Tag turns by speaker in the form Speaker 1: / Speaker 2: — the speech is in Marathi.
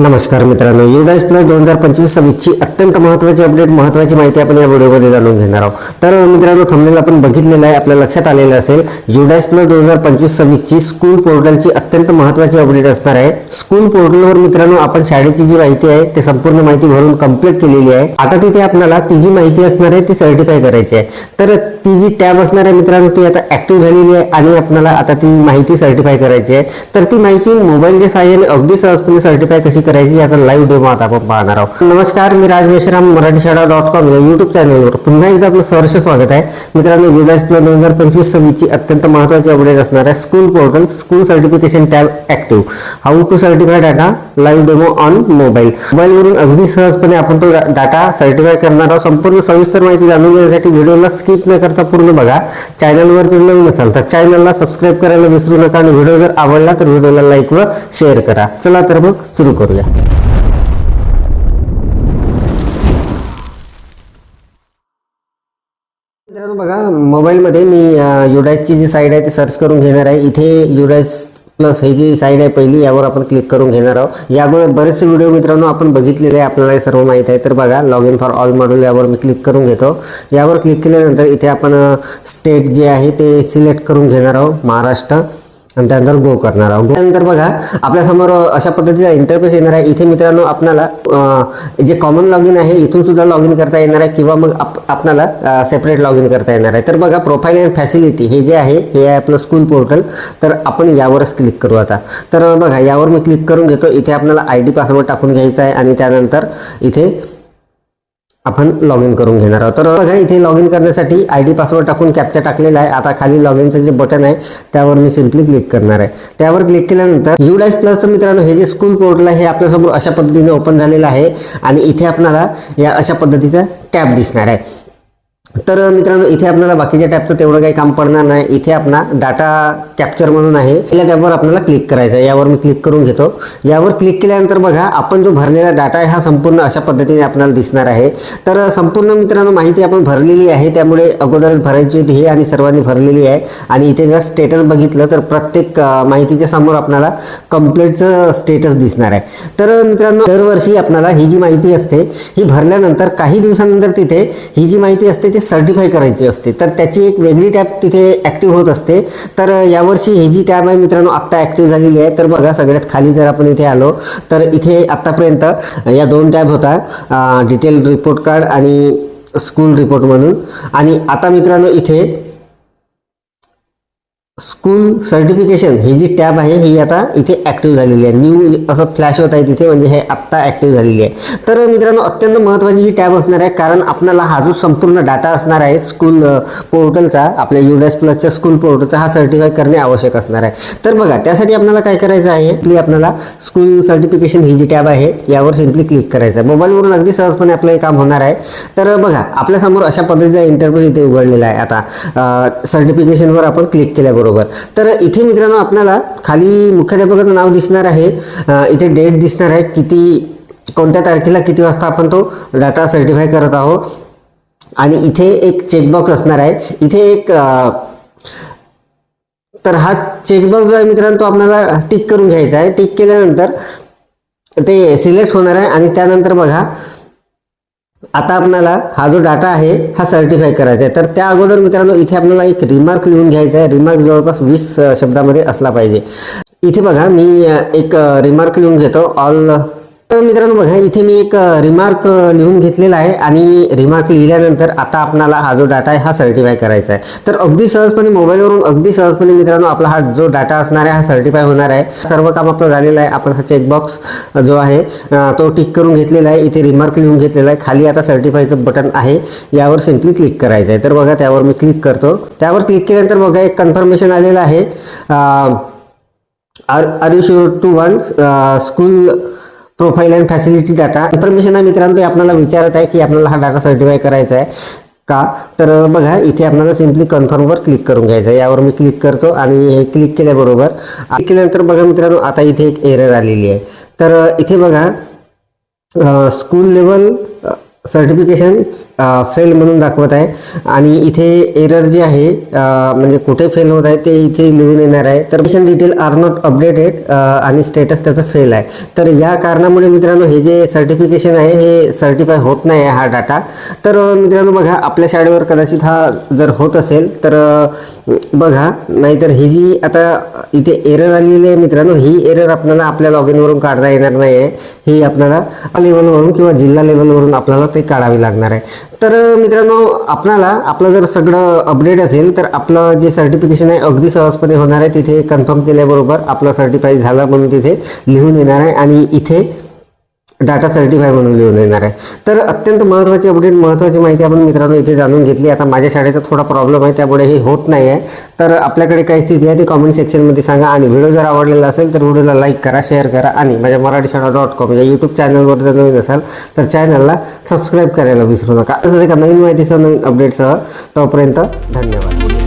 Speaker 1: नमस्कार मित्रांनो युडाईस प्लस दोन हजार पंचवीस सव्वीसची अत्यंत महत्त्वाची अपडेट महत्त्वाची माहिती आपण या व्हिडिओमध्ये जाणून घेणार आहोत. तर मित्रांनो थंबनेल आपण बघितलेलं आहे आपल्या लक्षात आलेलं असेल युडायस प्लस दोन हजार पंचवीस सव्वीसची स्कूल पोर्टलची अत्यंत महत्त्वाची अपडेट असणार आहे. स्कूल पोर्टलवर मित्रांनो आपण शाळेची जी माहिती आहे ते संपूर्ण माहिती भरून कंप्लीट केलेली आहे. आता तिथे आपल्याला ती जी माहिती असणार आहे ती सर्टिफाय करायची आहे. तर ती जी टॅब असणार आहे मित्रांनो ती आता ऍक्टिव्ह झालेली आहे आणि आपल्याला आता ती माहिती सर्टिफाय करायची आहे. तर ती माहिती मोबाईलच्या सहाय्याने अगदी सहजपणे सर्टिफाय कशी करायची याचा लाईव्ह डेमो आता आपण पाहणार आहोत. नमस्कार मी राज मेश्राम मराठी शाळा डॉट कॉम या युट्यूब चॅनलवर पुन्हा एकदा आपलं सहर्ष स्वागत आहे. मित्रांनो युडास दोन हजार पंचवीस सव्वीसची अत्यंत महत्त्वाची अपडेट असणार आहे. School portal school certification tab active how to certify data live demo on mobile मोबाईलवरून अगदी सहजपणे आपण तो डाटा सर्टिफाय करणार आहोत. संपूर्ण सविस्तर माहिती जाणून घेण्यासाठी व्हिडिओला स्किप न करता पूर्ण बघा. चॅनलवर जर नवीन असाल तर चॅनलला सबस्क्राईब करायला विसरू नका आणि व्हिडिओ जर आवडला तर व्हिडिओला लाईक व शेअर करा. चला तर मग सुरू करूया. मित्रांनो बघा मोबाईलमध्ये मी युडाईजची जी साईड आहे ती सर्च करून घेणार आहे. इथे युडाईज प्लस ही जी साईड आहे पहिली यावर आपण क्लिक करून घेणार आहोत. या अगोदर बरेचसे व्हिडिओ मित्रांनो आपण बघितलेले आहे आपल्याला हे सर्व माहीत आहे. तर बघा log in for all module यावर मी क्लिक करून घेतो. यावर क्लिक केल्यानंतर इथे आपण स्टेट जे आहे ते सिलेक्ट करून घेणार आहोत महाराष्ट्र. आणि त्यानंतर गो करणार आहोत. त्यानंतर बघा आपल्यासमोर अशा पद्धतीचा इंटरफेस येणार आहे. इथे मित्रांनो आपणाला जे कॉमन लॉग इन आहे इथून सुद्धा लॉग इन करता येणार आहे किंवा मग आप आपणाला सेपरेट लॉग इन करता येणार आहे. तर बघा प्रोफाईल अँड फॅसिलिटी हे जे आहे हे आहे आपलं स्कूल पोर्टल तर आपण यावरच क्लिक करू आता. तर बघा यावर मी क्लिक करून घेतो. इथे आपल्याला आय डी पासवर्ड टाकून घ्यायचा आहे आणि त्यानंतर इथे आपण लॉग इन करून घेणार आहोत. तर बघा इथे लॉग इन करण्यासाठी आय डी पासवर्ड टाकून कॅप्चा टाकलेला आहे. आता खाली लॉग इनचं जे बटन आहे त्यावर मी सिम्पली क्लिक करणार आहे. त्यावर क्लिक केल्यानंतर यू डॅश प्लसचं मित्रांनो हे जे स्कूल पोर्टल आहे हे आपल्यासमोर अशा पद्धतीने ओपन झालेलं आहे. आणि इथे आपल्याला या अशा पद्धतीचा टॅब दिसणार आहे. तर मित्रांनो इथे आपल्याला बाकीच्या टॅबचं तेवढं काही काम पडणार नाही. इथे आपला डाटा कॅप्चर म्हणून आहे. या टॅबवर आपल्याला क्लिक करायचं आहे. यावर मी क्लिक करून घेतो. यावर क्लिक केल्यानंतर बघा आपण जो भरलेला डाटा आहे हा संपूर्ण अशा पद्धतीने आपल्याला दिसणार आहे. तर संपूर्ण मित्रांनो माहिती आपण भरलेली आहे. त्यामुळे अगोदरच भरायची होती हे आणि सर्वांनी भरलेली आहे. आणि इथे जर स्टेटस बघितलं तर प्रत्येक माहितीच्या समोर आपल्याला कंप्लीटचं स्टेटस दिसणार आहे. तर मित्रांनो दरवर्षी आपल्याला ही जी माहिती असते ही भरल्यानंतर काही दिवसानंतर तिथे ही जी माहिती असते ती सर्टिफाय करायची असते. तर त्याची एक वेगळी टॅब तिथे ॲक्टिव्ह होत असते. तर यावर्षी ही जी टॅब आहे मित्रांनो आत्ता ॲक्टिव्ह झालेली आहे. तर बघा सगळ्यात खाली जर आपण इथे आलो तर इथे आत्तापर्यंत या दोन टॅब होता डिटेल रिपोर्ट कार्ड आणि स्कूल रिपोर्ट म्हणून. आणि आता मित्रांनो इथे स्कूल सर्टिफिकेशन ही जी टॅब आहे ही आता इथे ॲक्टिव्ह झालेली आहे. न्यू असं फ्लॅश होत आहे तिथे म्हणजे हे आत्ता ॲक्टिव्ह झालेली आहे. तर मित्रांनो अत्यंत महत्त्वाची ही टॅब असणार आहे कारण आपल्याला हा जो संपूर्ण डाटा असणार आहे स्कूल पोर्टलचा आपल्या युडॅस प्लसच्या स्कूल पोर्टलचा हा सर्टिफाय करणे आवश्यक असणार आहे. तर बघा त्यासाठी आपल्याला काय करायचं आहे? की आपल्याला स्कूल सर्टिफिकेशन ही जी टॅब आहे यावर सिम्पली क्लिक करायचं आहे. मोबाईलवरून अगदी सहजपणे आपलं हे काम होणार आहे. तर बघा आपल्यासमोर अशा पद्धतीचा इंटरव्ह्यू इथे उघडलेला आहे. आता सर्टिफिकेशनवर आपण क्लिक केल्याबरोबर बरोबर. तर इथे मित्रांनो आपल्याला खाली मुख्याध्यापकाचं नाव दिसणार आहे. इथे डेट दिसणार आहे किती कोणत्या तारखेला किती वाजता आपण तो डाटा सर्टिफाय करत आहोत. आणि इथे एक चेकबॉक्स असणार आहे. इथे एक तर हा चेकबॉक्स जो आहे मित्रांनो तो आपल्याला टिक करून घ्यायचा आहे. टिक केल्यानंतर ते सिलेक्ट होणार आहे आणि त्यानंतर बघा आता आपल्याला हा जो डाटा आहे हा सर्टिफाय करायचा आहे. तर त्या अगोदर मित्रांनो इथे आपल्याला एक रिमार्क लिहून घ्यायचा आहे. रिमार्क जवळपास वीस शब्दामध्ये असला पाहिजे. इथे बघा मी एक रिमार्क लिहून घेतो. ऑल मित्रांनो बघा इथे मी एक रिमार्क लिहून घेतलेला आहे आणि रिमार्क लिहिल्यानंतर आता आपणाला हा जो डाटा आहे हा सर्टिफाय करायचा आहे. तर अगदी सहजपणे मोबाईलवरून अगदी सहजपणे मित्रांनो आपला हा जो डाटा असणार आहे हा सर्टिफाय होणार आहे. सर्व काम आपलं झालेलं आहे. आपण हा चेकबॉक्स जो आहे तो टिक करून घेतलेला आहे. इथे रिमार्क लिहून घेतलेला आहे. खाली आता सर्टिफायचं बटन आहे. यावर सिम्पली क्लिक करायचं आहे. तर बघा त्यावर मी क्लिक करतो. त्यावर क्लिक केल्यानंतर बघा एक कन्फर्मेशन आलेलं आहे. Are are you sure two one school profile and facility data. Information आहे मित्रांनो ते आपल्याला विचारत आहे की आपल्याला हा डाटा सर्टिफाय करायचा आहे का? तर बघा इथे आपल्याला सिम्पली कन्फर्मवर क्लिक करून घ्यायचं आहे. यावर मी क्लिक करतो आणि हे क्लिक केल्याबरोबर क्लिक केल्यानंतर बघा मित्रांनो आता इथे एक एरर आलेली आहे. तर इथे बघा school level certification fail uh, म्हणून दाखवत आहे. आणि इथे एरर जे आहे uh, म्हणजे कुठे फेल होत आहे ते इथे लिहून येणार आहे. तर patient detail are not updated आणि स्टेटस त्याचं फेल आहे. तर या कारणामुळे मित्रांनो हे जे सर्टिफिकेशन आहे हे सर्टिफाय होत नाही आहे हा डाटा तर uh, मित्रांनो बघा आपल्या शाळेवर कदाचित हा जर होत असेल तर बघा नाहीतर ही जी आता इथे एरर आलेली आहे मित्रांनो ही एरर आपल्याला आपल्या लॉग इनवरून काढता येणार नाही आहे ही आपल्याला लेवलवरून किंवा जिल्हा लेवलवरून आपल्याला ते काढावी लागणार आहे. तर मित्रांनो आपणाला आपलं जर सगळं अपडेट असेल तर आपलं जे सर्टिफिकेशन आहे अगदी सहजपणे होणार आहे. तिथे कन्फर्म केल्याबरोबर आपलं सर्टिफाय झालं म्हणून तिथे लिहून येणार आहे. आणि इथे डाटा सर्टिफाय म्हणून लिहून येणार आहे. तर अत्यंत महत्त्वाची अपडेट महत्त्वाची माहिती आपण मित्रांनो इथे जाणून घेतली. आता माझ्या शाळेचा थोडा प्रॉब्लेम आहे त्यामुळे हे होत नाही आहे तर आपल्याकडे काय स्थिती आहे ती कॉमेंट सेक्शनमध्ये सांगा. आणि व्हिडिओ जर आवडलेला असेल तर व्हिडिओला लाईक करा शेअर करा. आणि माझ्या मराठी शाळा डॉट कॉम या यूट्यूब चॅनलवर जर नवीन असाल तर चॅनलला सबस्क्राईब करायला विसरू नका. तसंच एका नवीन माहितीसह नवीन अपडेटसह तोपर्यंत धन्यवाद.